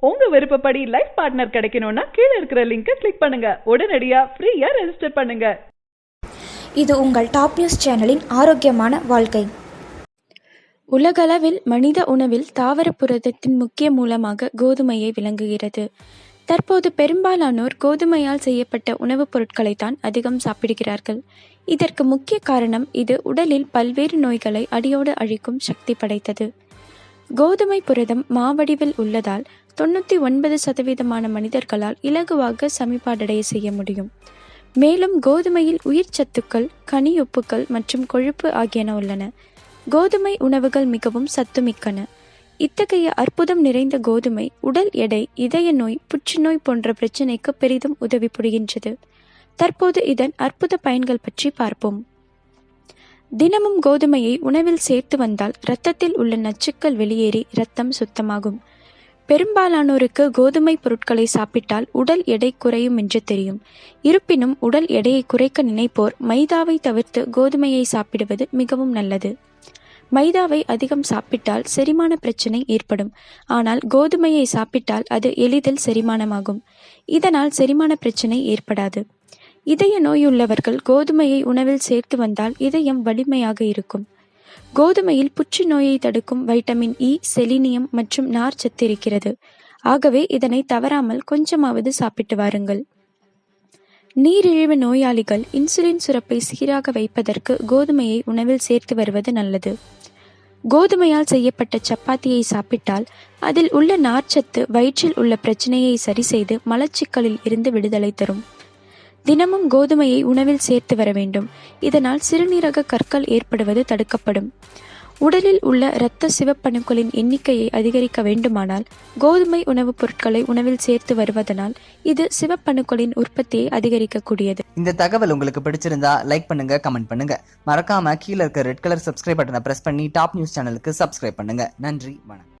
உங்க விருப்பப்படி life partner கிடைக்கணும்னா கீழே இருக்கிற லிங்கை கிளிக் பண்ணுங்க. உடனடியா ஃப்ரீயா ரெஜிஸ்டர் பண்ணுங்க. இது உங்கள் டாப் நியூஸ் சேனலின் ஆரோக்கியமான வாழ்க்கை. உலகளவில் மனித உணவில் தாவர புரதத்தின் முக்கிய மூலமாக கோதுமையை விளங்குகிறது. தற்போது பெரும்பாலானோர் கோதுமையால் செய்யப்பட்ட உணவுப் பொருட்களைத்தான் அதிகம் சாப்பிடுகிறார்கள். இதற்கு முக்கிய காரணம் இது உடலில் பல்வேறு நோய்களை அடியோடு அழிக்கும் சக்தி படைத்தது. கோதுமை புரதம் மாவடிவில் உள்ளதால் தொண்ணூற்றி ஒன்பது சதவீதமான மனிதர்களால் இலகுவாக சமிபாடடைய செய்ய முடியும். மேலும் கோதுமையில் உயிர் சத்துக்கள் கனி உப்புக்கள் மற்றும் கொழுப்பு ஆகியன உள்ளன. கோதுமை உணவுகள் மிகவும் சத்துமிக்கன. இத்தகைய அற்புதம் நிறைந்த கோதுமை உடல் எடை இதய நோய் புற்றுநோய் போன்ற பிரச்சினைக்கு பெரிதும் உதவி புரிகின்றது. தற்போது இதன் அற்புத பயன்கள் பற்றி பார்ப்போம். தினமும் கோதுமையை உணவில் சேர்த்து வந்தால் இரத்தத்தில் உள்ள நச்சுக்கள் வெளியேறி இரத்தம் சுத்தமாகும். பெரும்பாலானோருக்கு கோதுமை பொருட்களை சாப்பிட்டால் உடல் எடை குறையும் என்று தெரியும். இருப்பினும் உடல் எடையை குறைக்க நினைப்போர் மைதாவை தவிர்த்து கோதுமையை சாப்பிடுவது மிகவும் நல்லது. மைதாவை அதிகம் சாப்பிட்டால் செரிமான பிரச்சனை ஏற்படும். ஆனால் கோதுமையை சாப்பிட்டால் அது எளிதில் செரிமானமாகும். இதனால் செரிமான பிரச்சனை ஏற்படாது. இதய நோயுள்ளவர்கள் கோதுமையை உணவில் சேர்த்து வந்தால் இதயம் வலிமையாக இருக்கும். கோதுமையில் புற்றுநோயை தடுக்கும் வைட்டமின் இ செலினியம் மற்றும் நார் சத்து இருக்கிறது ஆகவே இதனை தவறாமல் கொஞ்சமாவது சாப்பிட்டு வாருங்கள். நீரிழிவு நோயாளிகள் இன்சுலின் சுரப்பை சீராக வைப்பதற்கு கோதுமையை உணவில் சேர்த்து வருவது நல்லது. கோதுமையால் செய்யப்பட்ட சப்பாத்தியை சாப்பிட்டால் அதில் உள்ள நார்ச்சத்து வயிற்றில் உள்ள பிரச்சனையை சரி செய்து மலச்சிக்கலில் இருந்து விடுதலை தரும். தினமும் கோதுமையை உணவில் சேர்த்து வர வேண்டும். இதனால் சிறுநீரக கற்கள் ஏற்படுவது தடுக்கப்படும். உடலில் உள்ள இரத்த சிவப்பணுக்களின் எண்ணிக்கையை அதிகரிக்க வேண்டுமானால் கோதுமை உணவுப் பொருட்களை உணவில் சேர்த்து வருவதனால் இது சிவப்பணுக்களின் உற்பத்தியை அதிகரிக்கக்கூடியது. இந்த தகவல் உங்களுக்கு பிடிச்சிருந்தா லைக் பண்ணுங்க கமெண்ட் பண்ணுங்க. மறக்காம கீழே இருக்க ரெட் கலர் சப்ஸ்கிரைப் பட்டனை பிரஸ் பண்ணி டாப் நியூஸ் சேனலுக்கு சப்ஸ்கிரைப் பண்ணுங்க. நன்றி வணக்கம்.